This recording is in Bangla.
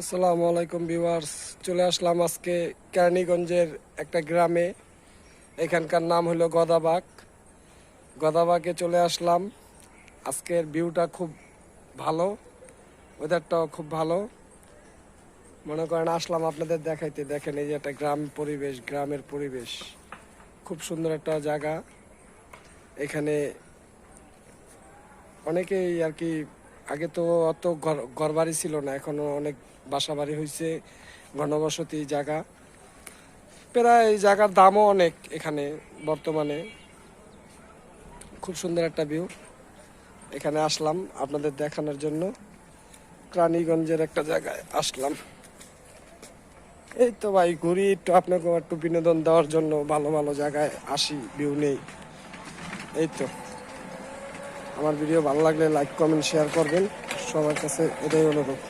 আসসালামু আলাইকুম ভিউয়ার্স, চলে আসলাম আজকে কেরানীগঞ্জের একটা গ্রামে। এখানকার নাম হলো গদাবাগ। গদাবাগে চলে আসলাম। আজকের ভিউটা খুব ভালো ওয়েদারটাও খুব ভালো। মনে করেন আসলাম আপনাদের দেখাইতে। দেখেন এই যে একটা গ্রাম পরিবেশ, গ্রামের পরিবেশ। খুব সুন্দর একটা জায়গা। এখানে অনেকেই আর কি আগে তো অত ঘর- ঘরবাড়ি ছিল না, এখনও অনেক বাসা বাড়ি হয়েছে ঘনবসতি জায়গা। প্রায় এই জায়গার দামও অনেক এখানে বর্তমানে। খুব সুন্দর একটা ভিউ এখানে আসলাম আপনাদের দেখানোর জন্য। প্রাণীগঞ্জের একটা জায়গায় আসলাম। এই তো ভাই, ঘুরি একটু আপনাকে একটু বিনোদন দেওয়ার জন্য ভালো ভালো জায়গায় আসি ভিউ নেই। এই তো। আমার ভিডিও ভালো লাগলে লাইক কমেন্ট শেয়ার করবেন। সবার কাছে এটাই অনুরোধ।